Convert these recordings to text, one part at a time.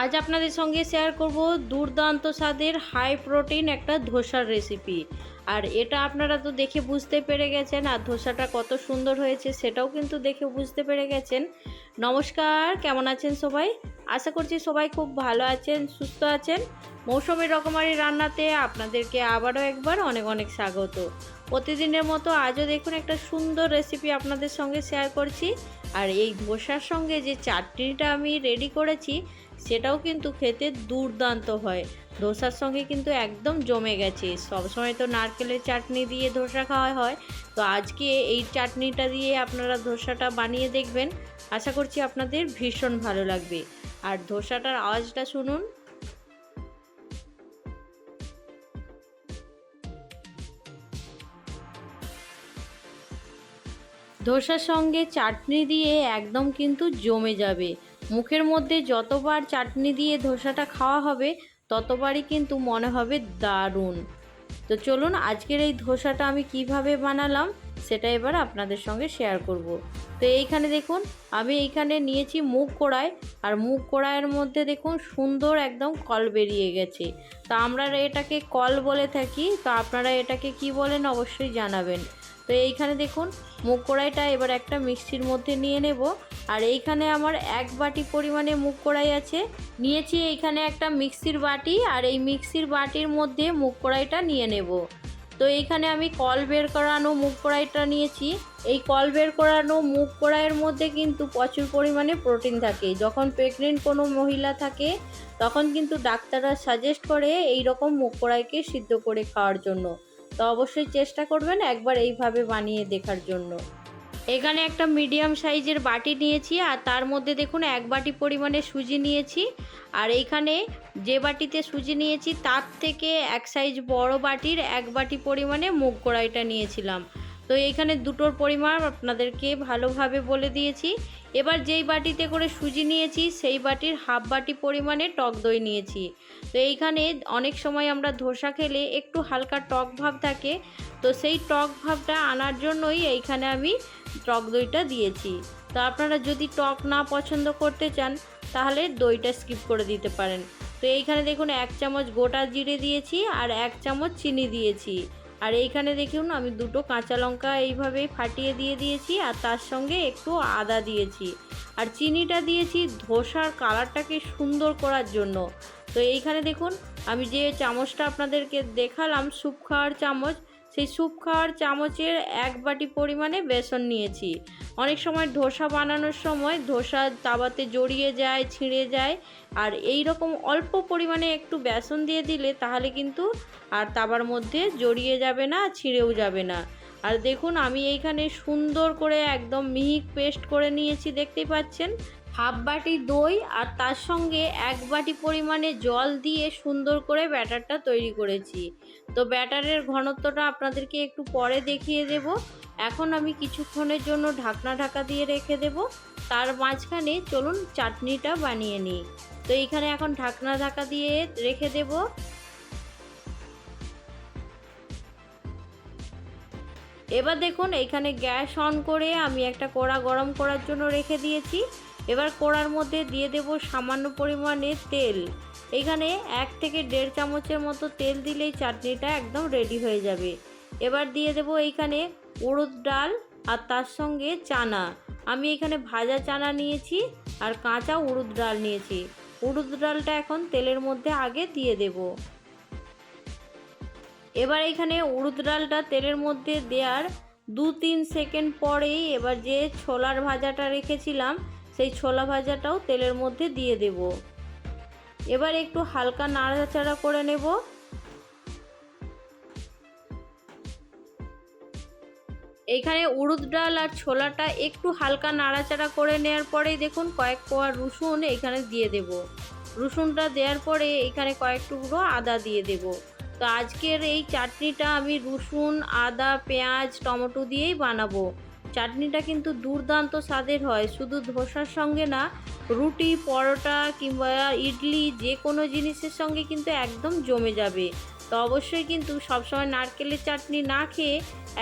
আজ আপনাদের সঙ্গে শেয়ার করব দুর্দান্ত স্বাদের হাই প্রোটিন একটা ধোসার রেসিপি আর এটা আপনারা তো দেখে বুঝতে পেরে গেছেন, আর ধোসাটা কত সুন্দর হয়েছে সেটাও কিন্তু দেখে বুঝতে পেরে গেছেন। নমস্কার, কেমন আছেন সবাই? আশা করছি সবাই খুব ভালো আছেন, সুস্থ আছেন। মৌসুমি রকমারি রান্নাতে আপনাদেরকে আবারও একবার অনেক অনেক স্বাগত। প্রতিদিনের মতো আজও দেখুন একটা সুন্দর রেসিপি আপনাদের সঙ্গে শেয়ার করছি। আর এই ধোসার সঙ্গে যে চাটনিটা আমি রেডি করেছি সেটাও কিন্তু খেতে দুর্দান্ত হয়। ধোসার সঙ্গে কিন্তু একদম জমে গেছে। সবসময় তো নারকেলের চাটনি দিয়ে ধোসা খাওয়া হয়। তো আজকে এই চাটনিটা দিয়ে আপনারা ধোসাটা বানিয়ে দেখবেন। আশা করছি আপনাদের ভীষণ ভালো লাগবে। আর ধোসাটার আওয়াজটা শুনুন। ধোসার সঙ্গে চাটনি দিয়ে একদম কিন্তু জমে যাবে। মুখের মধ্যে যতবার চাটনি দিয়ে ধোসাটা খাওয়া হবে, ততবারই কিন্তু মনে হবে দারুণ। তো চলুন, আজকের এই ধোসাটা আমি কীভাবে বানালাম, সেটা এবার আপনাদের সঙ্গে শেয়ার করব। তো এইখানে দেখুন, আমি এইখানে নিয়েছি মুগ কড়াই, আর মুগ কড়াইয়ের মধ্যে দেখুন সুন্দর একদম কল বেরিয়ে গেছে। তা আমরা এটাকে কল বলে থাকি, তো আপনারা এটাকে কি বলেন অবশ্যই জানাবেন। তো এইখানে দেখুন, মুগ কড়াইটা এবার একটা মিক্সির মধ্যে নিয়ে নেব। আর এইখানে আমার এক বাটি পরিমাণে মুগ কড়াই আছে। নিয়েছি এইখানে একটা মিক্সির বাটি আর এই মিক্সির বাটির মধ্যে মুগ কড়াইটা নিয়ে নেব। তো এইখানে আমি কল বের করানো মুগ কড়াইটা নিয়েছি। এই কল বের করানো মুগ কড়াইয়ের মধ্যে কিন্তু প্রচুর পরিমাণে প্রোটিন থাকে। যখন প্রেগনেন্ট কোনো মহিলা থাকে, তখন কিন্তু ডাক্তাররা সাজেস্ট করে এই রকম মুগ কড়াইকে সিদ্ধ করে খাওয়ার জন্য। তো অবশ্যই চেষ্টা করবেন একবার এইভাবে বানিয়ে দেখার জন্য। এখানে একটা মিডিয়াম সাইজের বাটি নিয়েছি আর তার মধ্যে দেখুন এক বাটি পরিমাণে সুজি নিয়েছি। আর এইখানে যে বাটিতে সুজি নিয়েছি তার থেকে এক সাইজ বড় বাটির এক বাটি পরিমাণে মুগ কড়াইটা নিয়েছিলাম। তো এইখানে দুটোর পরিমাণ আপনাদেরকে ভালোভাবে বলে দিয়েছি। এবার যেই বাটিতে করে সুজি নিয়েছি, সেই বাটির হাফ বাটি পরিমাণে টক দই নিয়েছি। তো এইখানে অনেক সময় আমরা ধোসা খেলে একটু হালকা টক ভাব থাকে, তো সেই টক ভাবটা আনার জন্যই এইখানে আমি টক দইটা দিয়েছি। তো আপনারা যদি টক না পছন্দ করতে চান, তাহলে দইটা স্কিপ করে দিতে পারেন। তো এইখানে দেখুন, এক চামচ গোটা জিরে দিয়েছি আর এক চামচ চিনি দিয়েছি। আর এইখানে দেখুন আমি দুটো কাঁচা লঙ্কা এইভাবেই ফাটিয়ে দিয়ে দিয়েছি আর তার সঙ্গে একটু আদা দিয়েছি। আর চিনিটা দিয়েছি ধোসার কালারটাকে সুন্দর করার জন্য। তো এইখানে দেখুন, আমি যে চামচটা আপনাদেরকে দেখালাম স্যুপ খাওয়ার চামচ সেই স্যুপ খাওয়ার চামচের এক বাটি পরিমাণে বেসন নিয়েছি। অনেক সময় ধোসা বানানোর সময় ধোসা তাওয়াতে জড়িয়ে যায়, ছিঁড়ে যায়। আর এই রকম অল্প পরিমাণে একটু বেসন দিয়ে দিলে তাহলে কিন্তু আর তাবার মধ্যে জড়িয়ে যাবে না, ছিঁড়েও যাবে না। আর দেখুন, আমি এইখানে সুন্দর করে একদম মিহিক পেস্ট করে নিয়েছি, দেখতেই পাচ্ছেন? হাফ বাটি দই আর তার সঙ্গে এক বাটি পরিমাণে জল দিয়ে সুন্দর করে ব্যাটারটা তৈরি করেছি। তো ব্যাটারের ঘনত্বটা আপনাদেরকে একটু পরে দেখিয়ে দেব। এখন আমি কিছুক্ষণের জন্য ঢাকনা ঢাকা দিয়ে রেখে দেব। তার মাঝখানে চলুন চাটনিটা বানিয়ে নিই। তো এইখানে এখন ঢাকনা ঢাকা দিয়ে রেখে দেব। এবার দেখুন এইখানে গ্যাস অন করে আমি একটা কড়া গরম করার জন্য রেখে দিয়েছি। এবার কড়ার মধ্যে দিয়ে দেব সামান্য পরিমাণে তেল। এখানে এক থেকে দেড় চামচের মতো তেল দিলেই চাটনিটা একদম রেডি হয়ে যাবে। এবার দিয়ে দেব এইখানে উড়দ ডাল আর তার সঙ্গে চানা। আমি এখানে ভাজা চানা নিয়েছি আর কাঁচা উড়ুদ ডাল নিয়েছি। উড়ুদ ডালটা এখন তেলের মধ্যে আগে দিয়ে দেব। এবার এখানে উড়ুদ ডালটা তেলের মধ্যে দেওয়ার দু তিন সেকেন্ড পরেই এবার যে ছোলার ভাজাটা রেখেছিলাম সেই ছোলা ভাজাটাও তেলের মধ্যে দিয়ে দেব। এবার একটু হালকা নাড়াচাড়া করে নেব। এইখানে উড়দ ডাল আর ছোলাটা একটু হালকা নাড়াচাড়া করে নেওয়ার পরেই দেখুন কয়েক কোয়া রসুন এখানে দিয়ে দেব। রসুনটা দেওয়ার পরে এখানে কয়েক টুকরো আদা দিয়ে দেব। তো আজকের এই চাটনিটা আমি রসুন, আদা, পেঁয়াজ, টমেটো দিয়েই বানাবো। চাটনিটা কিন্তু দুর্দান্ত স্বাদের হয়। শুধু ধোসার সঙ্গে না, রুটি, পরোটা কিংবা ইডলি যে কোনো জিনিসের সঙ্গে কিন্তু একদম জমে যাবে। তো অবশ্যই কিন্তু সবসময় নারকেলের চাটনি না খেয়ে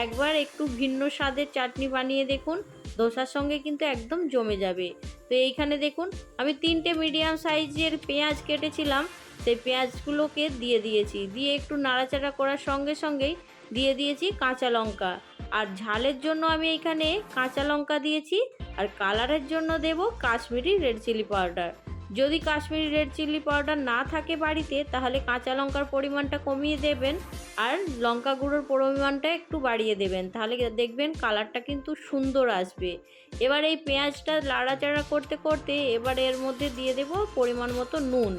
একবার একটু ভিন্ন স্বাদের চাটনি বানিয়ে দেখুন। ধোসার সঙ্গে কিন্তু একদম জমে যাবে। তো এইখানে দেখুন, আমি তিনটে মিডিয়াম সাইজের পেঁয়াজ কেটেছিলাম। সেই পেঁয়াজগুলোকে দিয়ে দিয়েছি। দিয়ে একটু নাড়াচাড়া করার সঙ্গে সঙ্গেই দিয়ে দিয়েছি কাঁচা লঙ্কা। আর ঝালের জন্য আমি এখানে কাঁচা লঙ্কা দিয়েছি আর কালারের জন্য দেব কাশ্মীরি রেড চিলি পাউডার। যদি কাশ্মীরি রেড চিলি পাউডার না থাকে বাড়িতে, তাহলে কাঁচা লঙ্কার পরিমাণটা কমিয়ে দেবেন আর লঙ্কা গুঁড়োর পরিমাণটা একটু বাড়িয়ে দেবেন। তাহলে দেখবেন কালারটা কিন্তু সুন্দর আসবে। এবার এই পেঁয়াজটা লাড়াচাড়া করতে করতে এবার এর মধ্যে দিয়ে দেব পরিমাণ মতো নুন।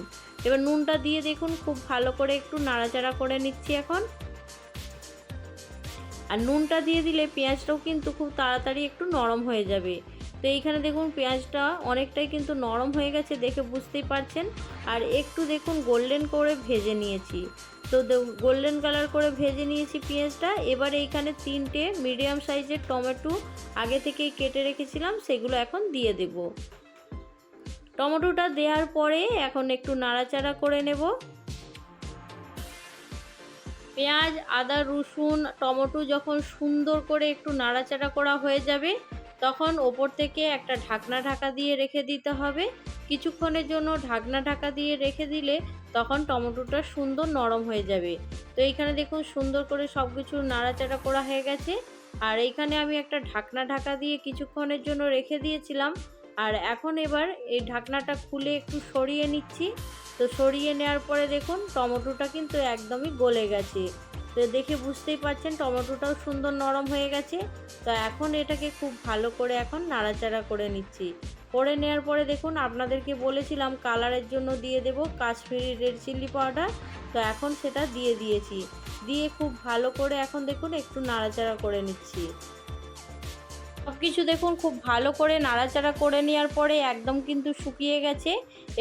এবার নুনটা দিয়ে দেখুন, খুব ভালো করে একটু নাড়াচাড়া করে নিচ্ছি এখন। আর নুনটা দিয়ে দিলে পেঁয়াজটাও কিন্তু খুব তাড়াতাড়ি একটু নরম হয়ে যাবে। তো এইখানে দেখুন পেঁয়াজটা অনেকটাই কিন্তু নরম হয়ে গেছে দেখে বুঝতেই পারছেন। আর একটু দেখুন গোল্ডেন করে ভেজে নিয়েছি। তো গোল্ডেন কালার করে ভেজে নিয়েছি পেঁয়াজটা। এবার এইখানে তিনটে মিডিয়াম সাইজের টমেটো আগে থেকেই কেটে রেখেছিলাম, সেগুলো এখন দিয়ে দেব। টমেটোটা দেওয়ার পরে এখন একটু নাড়াচাড়া করে নেব। পেঁয়াজ, আদা, রসুন, টমেটো যখন সুন্দর করে একটু নাড়াচাড়া করা হয়ে যাবে, তখন ওপর থেকে একটা ঢাকনা ঢাকা দিয়ে রেখে দিতে হবে। কিছুক্ষণের জন্য ঢাকনা ঢাকা দিয়ে রেখে দিলে তখন টমেটোটা সুন্দর নরম হয়ে যাবে। তো এইখানে দেখুন সুন্দর করে সব কিছু নাড়াচাড়া করা হয়ে গেছে। আর এইখানে আমি একটা ঢাকনা ঢাকা দিয়ে কিছুক্ষণের জন্য রেখে দিয়েছিলাম। আর এখন এবার এই ঢাকনাটা খুলে একটু সরিয়ে নিচ্ছি। তো সরিয়ে নেওয়ার পরে দেখুন, টমেটোটা কিন্তু একদমই গলে গেছে। তো দেখে বুঝতেই পারছেন, টমেটোটাও সুন্দর নরম হয়ে গেছে। তো এখন এটাকে খুব ভালো করে এখন নাড়াচাড়া করে নিচ্ছি। করে নেওয়ার পরে দেখুন, আপনাদেরকে বলেছিলাম কালারের জন্য দিয়ে দেব কাশ্মীরি রেড চিলি পাউডার। তো এখন সেটা দিয়ে দিয়েছি। দিয়ে খুব ভালো করে এখন দেখুন একটু নাড়াচাড়া করে নিচ্ছি। সব কিছু দেখুন, খুব ভালো করে নাড়াচাড়া করে নেওয়ার পরে একদম কিন্তু শুকিয়ে গেছে।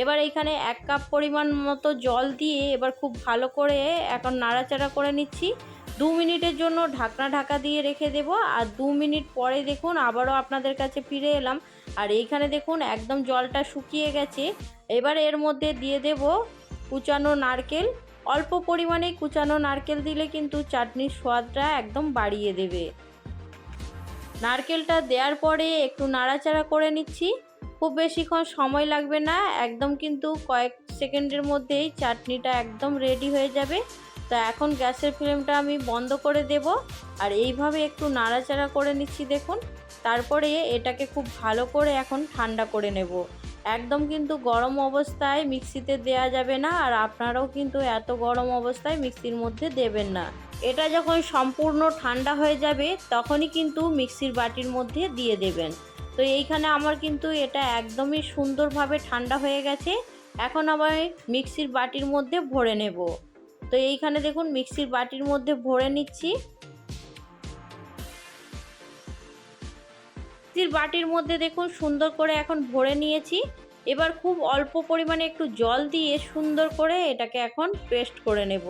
এবার এখানে এক কাপ পরিমাণ মতো জল দিয়ে এবার খুব ভালো করে এখন নাড়াচাড়া করে নিচ্ছি। দু মিনিটের জন্য ঢাকনা ঢাকা দিয়ে রেখে দেব আর দু মিনিট পরে দেখুন আবারও আপনাদের কাছে ফিরে এলাম। আর এইখানে দেখুন একদম জলটা শুকিয়ে গেছে। এবার এর মধ্যে দিয়ে দেব কুচানো নারকেল। অল্প পরিমাণে কুচানো নারকেল দিলে কিন্তু চাটনির স্বাদটা একদম বাড়িয়ে দেবে। নারকেলটা দেওয়ার পরে একটু নাড়াচাড়া করে নিচ্ছি। খুব বেশিক্ষণ সময় লাগবে না, একদম কিন্তু কয়েক সেকেন্ডের মধ্যেই চাটনিটা একদম রেডি হয়ে যাবে। তো এখন গ্যাসের ফ্লেমটা আমি বন্ধ করে দেব আর এইভাবে একটু নাড়াচাড়া করে নিচ্ছি দেখুন। তারপরে এটাকে খুব ভালো করে এখন ঠান্ডা করে নেব। একদম কিন্তু গরম অবস্থায় মিক্সিতে দেয়া যাবে না আর আপনারাও কিন্তু এত গরম অবস্থায় মিক্সির মধ্যে দেবেন না। এটা যখন সম্পূর্ণ ঠান্ডা হয়ে যাবে, তখনই কিন্তু মিক্সির বাটির মধ্যে দিয়ে দেবেন। তো এইখানে আমার কিন্তু এটা একদমই সুন্দরভাবে ঠান্ডা হয়ে গেছে। এখন আবার মিক্সির বাটির মধ্যে ভরে নেব। তো এইখানে দেখুন, মিক্সির বাটির মধ্যে ভরে নিচ্ছি। মিক্সির বাটির মধ্যে দেখুন, সুন্দর করে এখন ভরে নিয়েছি। এবার খুব অল্প পরিমাণে একটু জল দিয়ে সুন্দর করে এটাকে এখন পেস্ট করে নেব।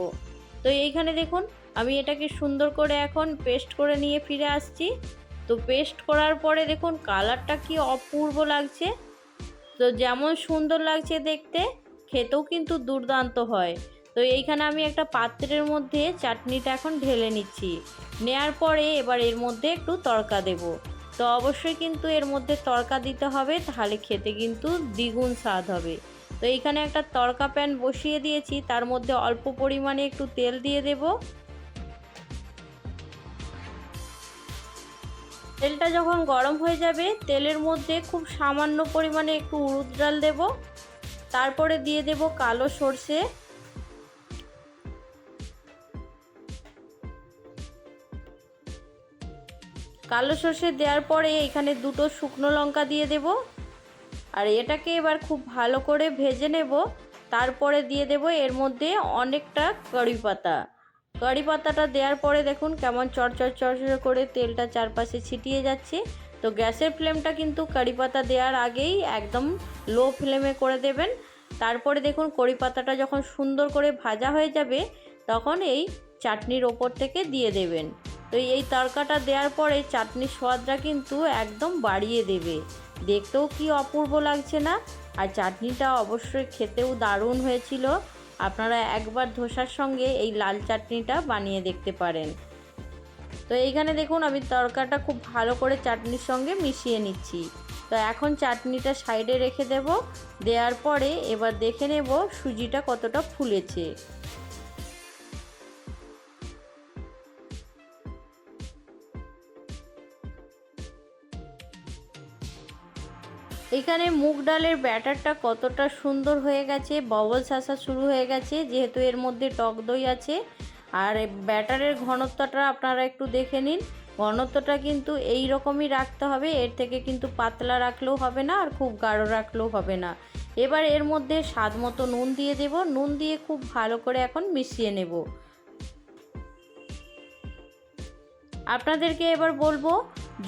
তো এইখানে দেখুন, আমি এটাকে সুন্দর করে এখন পেস্ট করে নিয়ে ফিরে আসছি। তো পেস্ট করার পরে দেখুন কালারটা কি অপূর্ব লাগছে। তো যেমন সুন্দর লাগছে দেখতে, খেতেও কিন্তু দুর্দান্ত হয়। তো এইখানে আমি একটা পাত্রের মধ্যে চাটনিটা এখন ঢেলে নিচ্ছি। নেয়ার পরে এবার এর মধ্যে একটু তড়কা দেব। তো অবশ্যই কিন্তু এর মধ্যে তড়কা দিতে হবে, তাহলে খেতে কিন্তু দ্বিগুণ স্বাদ হবে। তো এইখানে একটা তড়কা প্যান বসিয়ে দিয়েছি। তার মধ্যে অল্প পরিমাণে একটু তেল দিয়ে দেব। তেলটা যখন গরম হয়ে যাবে, তেলের মধ্যে খুব সামান্য পরিমাণে একটু উড়ুদ ডাল দেব। তারপরে দিয়ে দেব কালো সর্ষে। কালো সর্ষে দেওয়ার পরে এখানে দুটো শুকনো লঙ্কা দিয়ে দেব। আর এটাকে এবার খুব ভালো করে ভেজে নেব। তারপরে দিয়ে দেব এর মধ্যে অনেকটা কারি পাতা। কারি পাতাটা দেওয়ার পরে দেখুন কেমন চড়চড় চড়চড় করে তেলটা চারপাশে ছিটিয়ে যাচ্ছে। তো গ্যাসের ফ্লেমটা কিন্তু কারি পাতা দেওয়ার আগেই একদম লো ফ্লেমে করে দেবেন। তারপরে দেখুন কড়ি পাতাটা যখন সুন্দর করে ভাজা হয়ে যাবে, তখন এই চাটনির ওপর থেকে দিয়ে দেবেন। তো এই তরকাটা দেওয়ার পরে চাটনির স্বাদটা কিন্তু একদম বাড়িয়ে দেবে। দেখতেও কি অপূর্ব লাগছে না? আর চাটনিটা অবশ্যই খেতেও দারুণ হয়েছিল। আপনারা একবার ধোসার সঙ্গে এই লাল চাটনিটা বানিয়ে দেখতে পারেন। তো এইখানে দেখুন, আমি তরকাটা খুব ভালো করে চাটনির সঙ্গে মিশিয়ে নিচ্ছি। তো এখন চাটনিটা সাইডে রেখে দেব। দেওয়ার পরে এবার দেখে নেব সুজিটা কতটা ফুলেছে। এখানে মুগ ডালের ব্যাটারটা কতটা সুন্দর হয়ে গেছে ববলস আসা শুরু হয়ে গেছে, যেহেতু এর মধ্যে টক দই আছে। আর ব্যাটারের ঘনত্বটা আপনারা একটু দেখে নিন। ঘনত্বটা কিন্তু এই রকমই রাখতে হবে, এর থেকে কিন্তু পাতলা রাখলেও হবে না আর খুব গাঢ় রাখলেও হবে না। এবার এর মধ্যে স্বাদ মতো নুন দিয়ে দেব, নুন দিয়ে খুব ভালো করে এখন মিশিয়ে নেব। আপনাদেরকে এবার বলব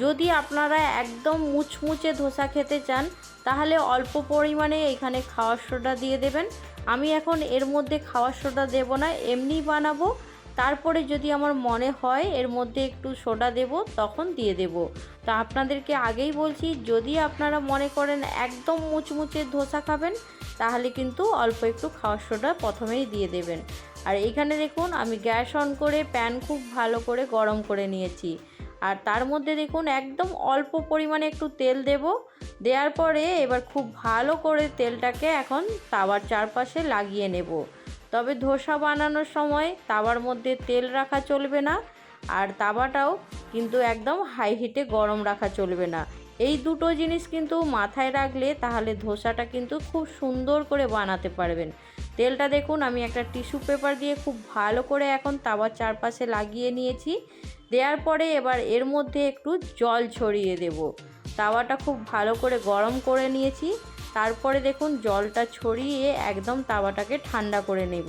যদি আপনারা একদম মুচমুচে ধোসা খেতে চান, তাহলে অল্প পরিমাণে এখানে খাওয়ার সোডা দিয়ে দেবেন। আমি এখন এর মধ্যে খাওয়ার সোডা দেব না, এমনি বানাবো। তারপরে যদি আমার মনে হয় এর মধ্যে একটু সোডা দেব, তখন দিয়ে দেব। তা আপনাদেরকে আগেই বলছি, যদি আপনারা মনে করেন একদম মুচমুচে ধোসা খাবেন, তাহলে কিন্তু অল্প একটু খাওয়ার সোডা প্রথমেই দিয়ে দেবেন। আর এখানে দেখুন, আমি গ্যাস অন করে প্যান খুব ভালো করে গরম করে নিয়েছি। আর তার মধ্যে দেখুন একদম অল্প পরিমাণে একটু তেল দেব। দেওয়ার পরে এবার খুব ভালো করে তেলটাকে এখন তাওয়ার চারপাশে লাগিয়ে নেব। তবে ধোসা বানানোর সময় তাওয়ার মধ্যে তেল রাখা চলবে না আর তাওয়াটাও কিন্তু একদম হাই হিটে গরম রাখা চলবে না। এই দুটো জিনিস কিন্তু মাথায় রাখলে তাহলে ধোসাটা কিন্তু খুব সুন্দর করে বানাতে পারবেন। তেলটা দেখুন আমি একটা টিস্যু পেপার দিয়ে খুব ভালো করে এখন তাওয়ার চারপাশে লাগিয়ে নিয়েছি। দেওয়ার পরে এবার এর মধ্যে একটু জল ছড়িয়ে দেব। তাওয়াটা খুব ভালো করে গরম করে নিয়েছি। তারপরে দেখুন জলটা ছড়িয়ে একদম তাওয়াটাকে ঠান্ডা করে নেব।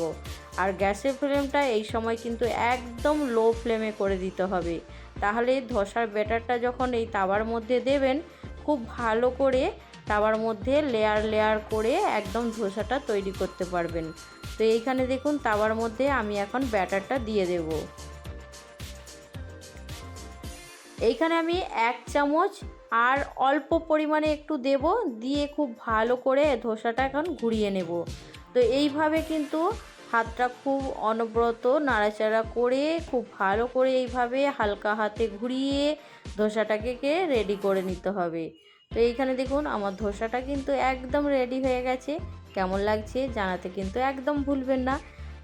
আর গ্যাসের ফ্লেমটা এই সময় কিন্তু একদম লো ফ্লেমে করে দিতে হবে। তাহলে ধসার ব্যাটারটা যখন এই তাওয়ার মধ্যে দেবেন, খুব ভালো করে তাওয়ার মধ্যে লেয়ার লেয়ার করে একদম ধোসাটা তৈরি করতে পারবেন। তো এইখানে দেখুন তাওয়ার মধ্যে আমি এখন ব্যাটারটা দিয়ে দেব। এইখানে আমি এক চামচ আর অল্প পরিমাণে একটু দেব, দিয়ে খুব ভালো করে ধোসাটা এখন ঘুরিয়ে নেব। তো এইভাবে কিন্তু হাতটা খুব অনবরত নাড়াচাড়া করে, খুব ভালো করে এইভাবে হালকা হাতে ঘুরিয়ে ধোসাটাকে কে রেডি করে নিতে হবে। তো এইখানে দেখুন, আমার ধোসাটা কিন্তু একদম রেডি হয়ে গেছে। কেমন লাগছে জানাতে কিন্তু একদম ভুলবেন না।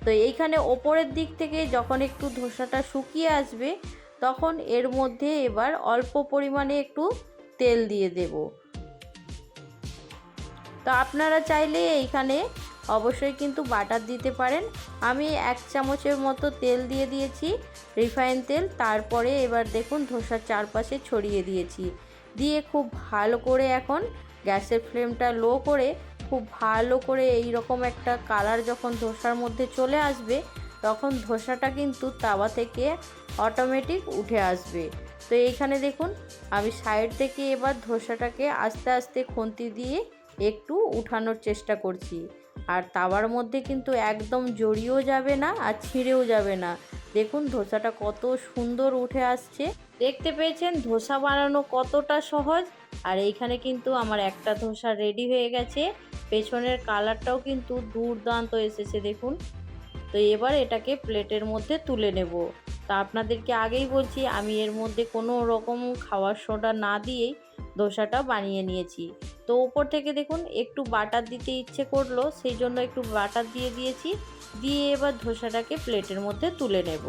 তো এইখানে ওপরের দিক থেকে যখন একটু ধোসাটা শুকিয়ে আসবে তখন এর মধ্যে এবার অল্প পরিমাণে একটু তেল দিয়ে দেব। তো আপনারা চাইলে এইখানে অবশ্যই কিন্তু বাটার দিতে পারেন। আমি এক চামচের মতো তেল দিয়ে দিয়েছি, রিফাইন তেল। তারপরে এবার দেখুন ধোসার চারপাশে ছড়িয়ে দিয়েছি। দিয়ে খুব ভালো করে এখন গ্যাসের ফ্লেমটা লো করে, খুব ভালো করে এই রকম একটা কালার যখন ধোসার মধ্যে চলে আসবে, তখন ধোসাটা কিন্তু তাওয়া থেকে অটোমেটিক উঠে আসবে। তো এইখানে দেখুন, আমি সাইড থেকে এবার ধোসাটাকে আস্তে আস্তে খুন্তি দিয়ে একটু উঠানোর চেষ্টা করছি। আর তাওয়ার মধ্যে কিন্তু একদম জড়িয়েও যাবে না আর ছিঁড়েও যাবে না। দেখুন, ধোসাটা কত সুন্দর উঠে আসছে। দেখতে পেয়েছেন, ধোসা বানানো কতটা সহজ। আর এইখানে কিন্তু আমার একটা ধোসা রেডি হয়ে গেছে। পেছনের কালারটাও কিন্তু দুর্দান্ত এসেছে, দেখুন। তো এবার এটাকে প্লেটের মধ্যে তুলে নেব। তা আপনাদেরকে আগেই বলছি, আমি এর মধ্যে কোনো রকম খাওয়ার সোডা না দিয়েই দোসাটা বানিয়ে নিয়েছি। তো ওপর থেকে দেখুন, একটু বাটার দিতে ইচ্ছে করল, সেই জন্য একটু বাটার দিয়ে দিয়েছি, দিয়ে এবার ধোসাটাকে প্লেটের মধ্যে তুলে নেব।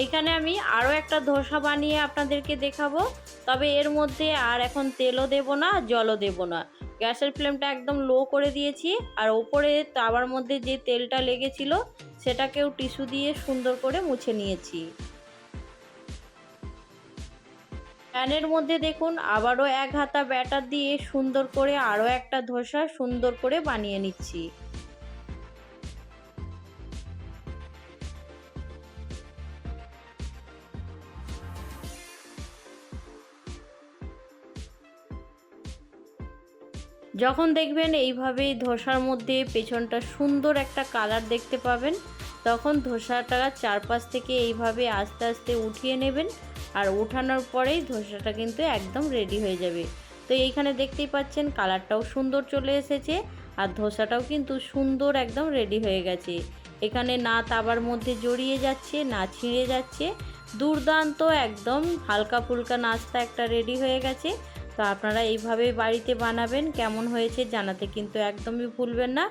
এইখানে আমি আরও একটা ধোসা বানিয়ে আপনাদেরকে দেখাবো। তবে এর মধ্যে আর এখন তেলও দেব না, জলও দেব না। গ্যাসের ফ্লেমটা একদম লো করে দিয়েছি, আর ওপরে তাওয়ার মধ্যে যে তেলটা লেগেছিল, সেটাকেও টিস্যু দিয়ে সুন্দর করে মুছে নিয়েছি। প্যানের মধ্যে দেখুন, আবারও এক হাতা ব্যাটার দিয়ে সুন্দর করে আরও একটা ধোসা সুন্দর করে বানিয়ে নিচ্ছি। যখন দেখবেন এইভাবেই ধোসার মধ্যে পেছনটা সুন্দর একটা কালার দেখতে পাবেন, তখন ধোসাটা চারপাশ থেকে এইভাবে আস্তে আস্তে উঠিয়ে নেবেন আর ওঠানোর পরেই ধোসাটা কিন্তু একদম রেডি হয়ে যাবে। তো এইখানে দেখতেই পাচ্ছেন কালারটাও সুন্দর চলে এসেছে আর ধোসাটাও কিন্তু সুন্দর একদম রেডি হয়ে গেছে। এখানে না তাবার মধ্যে জড়িয়ে যাচ্ছে না ছিঁড়ে যাচ্ছে। দুর্দান্ত একদম হালকা ফুলকা নাস্তা একটা রেডি হয়ে গেছে। তো আপনারা এইভাবে বাড়িতে বানাবেন, কেমন হয়েছে জানাতে কিন্তু একদমই ভুলবেন না।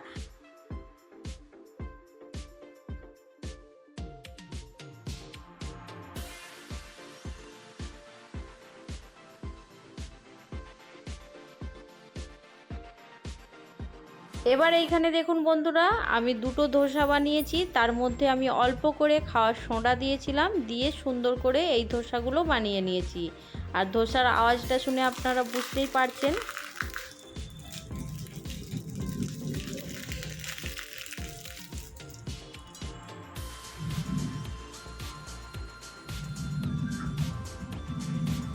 এবার এইখানে দেখুন বন্ধুরা, আমি দুটো ধোসা বানিয়েছি, তার মধ্যে আমি অল্প করে খাওয়ার সোঁডা দিয়েছিলাম, দিয়ে সুন্দর করে এই ধোসাগুলো বানিয়ে নিয়েছি। আর ধোসার আওয়াজটা শুনে আপনারা বুঝতেই পারছেন।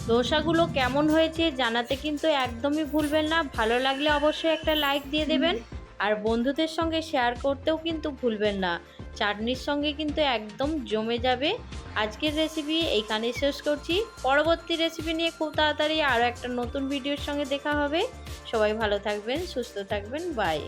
ধোসাগুলো কেমন হয়েছে জানাতে কিন্তু একদমই ভুলবেন না। ভালো লাগলে অবশ্যই একটা লাইক দিয়ে দেবেন আর বন্ধুদের সঙ্গে শেয়ার করতেও কিন্তু ভুলবেন না। চাটনির সঙ্গে কিন্তু একদম জমে যাবে। আজকের রেসিপি এইখানে শেষ করছি। পরবর্তী রেসিপি নিয়ে খুব তাড়াতাড়ি আরও একটা নতুন ভিডিওর সঙ্গে দেখা হবে। সবাই ভালো থাকবেন, সুস্থ থাকবেন বাই